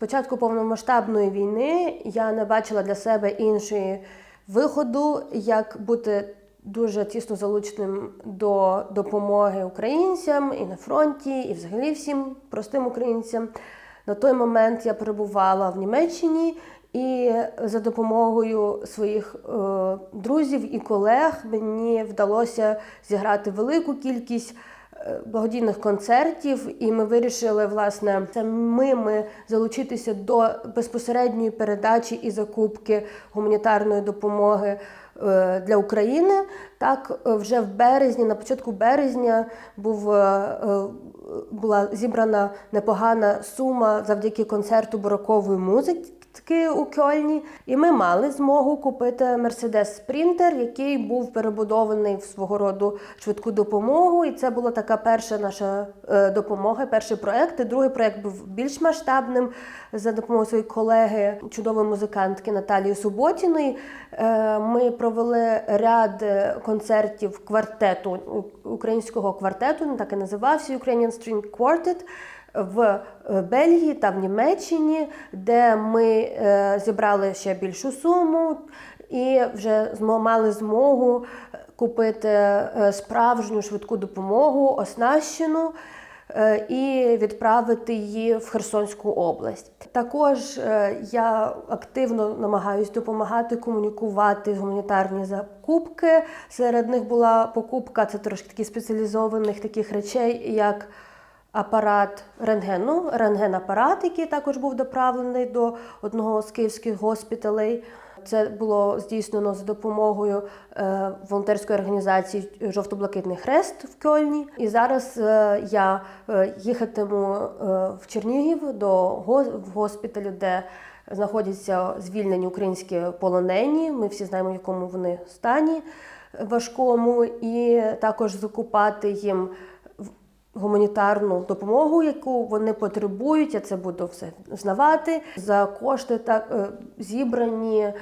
початку повномасштабної війни я не бачила для себе іншої виходу, як бути дуже тісно залученим до допомоги українцям і на фронті, і взагалі всім простим українцям. На той момент я перебувала в Німеччині, і за допомогою своїх е, друзів і колег мені вдалося зіграти велику кількість благодійних концертів, і ми вирішили власне самими залучитися до безпосередньої передачі і закупки гуманітарної допомоги е, для України. Так, вже в березні, на початку березня, був. е, е, Була зібрана непогана сума завдяки концерту барокової музики у Кьольні, і ми мали змогу купити Мерседес Спрінтер, який був перебудований в свого роду швидку допомогу. І це була така перша наша е, допомога, перший проект. І другий проект був більш масштабним за допомогою своєї колеги, чудової музикантки Наталії Суботіної. Е, Ми провели ряд е, концертів квартету українського квартету, він так і називався Ukrainian String Quartet в е, Бельгії та в Німеччині, де ми е, зібрали ще більшу суму і вже мали змогу купити е, справжню швидку допомогу, оснащену. І відправити її в Херсонську область. Також я активно намагаюся допомагати комунікувати гуманітарні закупки. Серед них була покупка це трошки такі спеціалізованих таких речей, як апарат рентгену, рентген-апарат, який також був доправлений до одного з київських госпіталей. Це було здійснено за допомогою е, волонтерської організації Жовто-Блакитний Хрест в Кьольні. І зараз е, я е, їхатиму в Чернігів до госпіталю, де знаходяться звільнені українські полонені. Ми всі знаємо, в якому вони стані важкому, і також закупати їм гуманітарну допомогу, яку вони потребують. Я це буду все знавати за кошти, так е, зібрані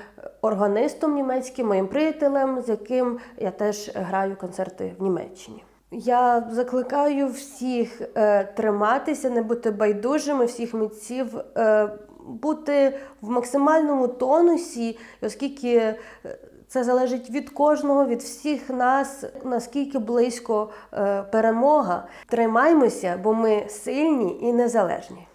органистом німецьким, моїм приятелем, з яким я теж граю концерти в Німеччині. Я закликаю всіх е, триматися, не бути байдужими, всіх митців. Е, бути в максимальному тонусі, оскільки е, це залежить від кожного, від всіх нас, наскільки близько е, перемога. Тримаймося, бо ми сильні і незалежні.